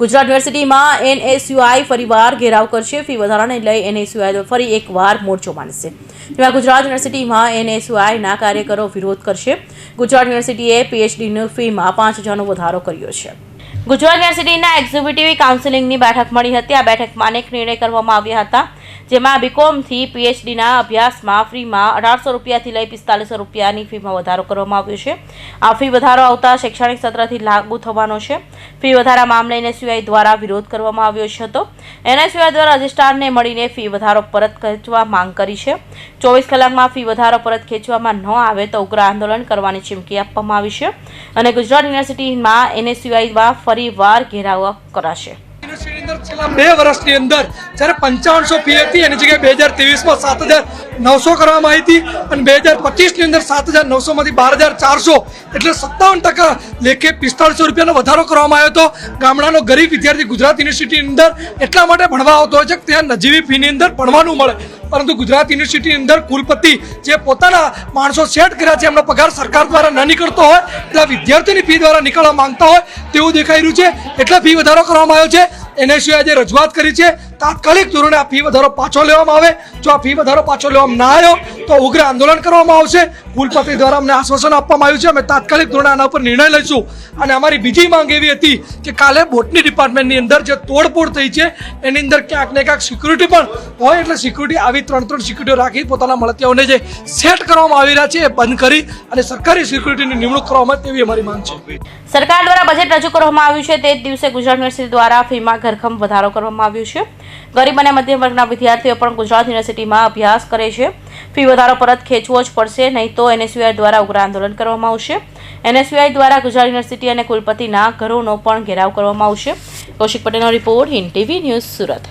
ગુજરાત યુનિવર્સિટીમાં એનએસયુઆઈ ફરીવાર ઘેરાવ કરશે. ફી વધારાને લઈ એનએસયુઆઈ ફરી એકવાર મોરચો માંડશે. જેમાં ગુજરાત યુનિવર્સિટીમાં એનએસયુઆઈના કાર્યકરો વિરોધ કરશે. ગુજરાત યુનિવર્સિટીએ પીએચડીની ફીમાં પાંચ હજારનો વધારો કર્યો છે. ગુજરાત યુનિવર્સિટીના એક્ઝિક્યુટિવ કાઉન્સિલિંગની બેઠક મળી હતી. આ બેઠકમાં અનેક નિર્ણય કરવામાં આવ્યા હતા. જેમાં બીકોમથી પીએચડીના અભ્યાસમાં ફીમાં અઢારસો રૂપિયાથી લઈ પિસ્તાલીસો રૂપિયાની ફીમાં વધારો કરવામાં આવ્યો છે. આ ફી વધારો આવતા શૈક્ષણિક સત્રથી લાગુ થવાનો છે. ફી વધારા મામલે એનએસયુઆઈ દ્વારા વિરોધ કરવામાં આવ્યો છે હતો. એનએસયુઆઈ દ્વારા રજિસ્ટ્રારને મળીને ફી વધારો પરત ખેંચવા માંગ કરી છે. ચોવીસ કલાકમાં ફી વધારો પરત ખેંચવામાં ન આવે તો ઉગ્ર આંદોલન કરવાની ચીમકી આપવામાં આવી છે. અને ગુજરાત યુનિવર્સિટીમાં એનએસયુઆઈમાં ફરી વાર ઘેરાવ કરાશે. અંદર છેલ્લા બે વર્ષની અંદર જ્યારે પંચાવનસો ફી હતી એની જગ્યાએ બે હજાર ત્રેવીસમાં સાત હજાર નવસો કરવામાં આવી હતી અને બે હજાર પચીસની અંદર સાત હજાર નવસોમાંથી બાર હજાર ચારસો એટલે સત્તાવન ટકા લેખે પિસ્તાળીસો રૂપિયાનો વધારો કરવામાં આવ્યો હતો. ગામડાનો ગરીબ વિદ્યાર્થી ગુજરાત યુનિવર્સિટીની અંદર એટલા માટે ભણવા આવતો હોય છે કે ત્યાં નજીવી ફીની અંદર ભણવાનું મળે. પરંતુ ગુજરાત યુનિવર્સિટીની અંદર કુલપતિ જે પોતાના માણસો સેટ કર્યા છે, એમનો પગાર સરકાર દ્વારા ન નીકળતો હોય, એટલે વિદ્યાર્થીની ફી દ્વારા નીકળવા માંગતા હોય તેવું દેખાઈ રહ્યું છે. એટલે ફી વધારો કરવામાં આવ્યો છે. એને સિવાય આજે રજૂઆત કરી છે. તાત્કાલિક ધોરણે આ ફી વધારો પાછો લેવામાં આવે. જો આ ફી વધારો પાછો લેવામાં ના આવ્યો, તો ઉગ્ર આંદોલન કરવામાં આવશે. કુલપતિ દ્વારા અમને આશ્વાસન આપવામાં આવ્યું છે. અમે તાત્કાલિક ધોરણે આના ઉપર નિર્ણય લઈશું. અને અમારી બીજી માંગ એવી હતી કે કાલે બોટની ડિપાર્ટમેન્ટની અંદર જે તોડફોડ થઈ છે, એની અંદર ક્યાંક ને ક્યાંક સિક્યુરિટી પણ હોય એટલે સિક્યુરિટી આવી ત્રણ ત્રણ સિક્યુરિટીઓ રાખી પોતાના મળતિયાઓને જે સેટ કરવામાં આવી રહ્યા છે, એ બંધ કરી અને સરકારી સિક્યુરિટીની નિમણૂક કરવામાં તેવી અમારી માંગ છે. સરકાર દ્વારા બજેટ રજૂ કરવામાં આવ્યું છે. તે જ દિવસે ગુજરાત યુનિવર્સિટી દ્વારા ફીમાં ઘરખમ વધારો કરવામાં આવ્યો છે. ગરીબ અને મધ્યમ વર્ગના વિદ્યાર્થીઓ પણ ગુજરાત યુનિવર્સિટીમાં અભ્યાસ કરે છે. ફી વધારો પરત ખેંચવો જ પડશે, નહીં તો એનએસયુઆઈ દ્વારા ઉગ્ર આંદોલન કરવામાં આવશે. એનએસયુઆઈ દ્વારા ગુજરાત યુનિવર્સિટી અને કુલપતિના ઘરોનો પણ ઘેરાવ કરવામાં આવશે. કૌશિક પટેલનો report Hind TV news Surat.